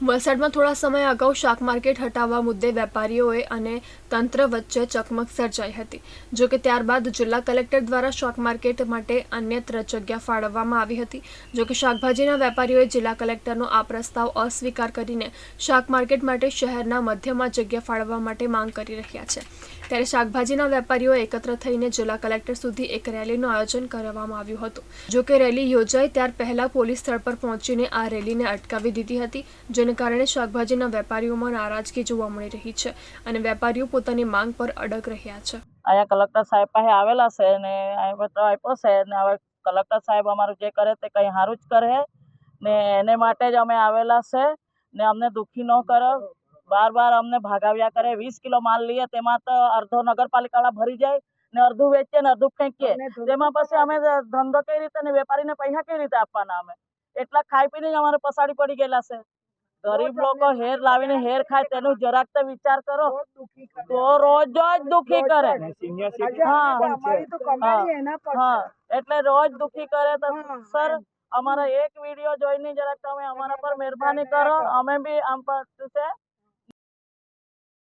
વલસાડમાં થોડા સમય અગાઉ શાક માર્કેટ હટાવવા મુદ્દે વેપારીઓએ અને તંત્ર વચ્ચે ચકમક સર્જાઈ હતી, જો કે ત્યારબાદ જિલ્લા કલેક્ટર દ્વારા શાક માર્કેટ માટે અન્યત્ર જગ્યા ફાળવવામાં આવી હતી, જો કે શાકભાજીના વેપારીઓએ જિલ્લા કલેક્ટરનો આ પ્રસ્તાવ અસ્વીકાર કરીને શાક માર્કેટ માટે શહેરના મધ્યમાં જગ્યા ફાળવવા માટે માંગ કરી રહ્યા છે. ત્યારે શાકભાજીના વેપારીઓ એકત્ર થઈને જિલ્લા કલેક્ટર સુધી એક રેલીનું આયોજન કરવામાં આવ્યું હતું. જો કે રેલી યોજાઈ ત્યાર પહેલા પોલીસ સ્થળ પર પહોંચીને આ રેલીને અટકાવી દીધી હતી, જેને કારણે શાકભાજીના વેપારીઓમાં નારાજગી જોવા મળી રહી છે અને વેપારીઓ પોતાની માંગ પર અડગ રહ્યા છે. અહીંયા કલેક્ટર સાહેબ પાસે આવેલા છે ને અહીં પત્ર આપ્યો છે ને હવે કલેક્ટર સાહેબ અમારું જે કરે તે કંઈ સારું જ કરે ને એને માટે જ અમે આવેલા છે ને અમને દુઃખી ન કરો. બાર બાર અમને ભાગાવ્યા કરે વીસ કિલો માલ લઈએ તેમાં તો અડધો નગરપાલિકાવાળા ભરી જાય ને અડધું વેચીએ ને અડધું ફેંકીએ. તેમાં પછી અમે ધંધો કઈ રીતે ને વેપારીને પૈસા કઈ રીતે આપવાના અમે? એટલા ખાઈ પીને જ અમારે પસાડી પડી ગયેલા છે. ગરીબ લોકો હેર લાવીને હેર ખાય તેનું જરાક તો વિચાર કરો. તો રોજ જ દુઃખી કરે. હા. હા. એટલે રોજ દુઃખી કરે તો સર અમારા એક વીડિયો જોઈને જરાક તમે અમારા પર મહેરબાની કરો. અમે બી આમ પર છે?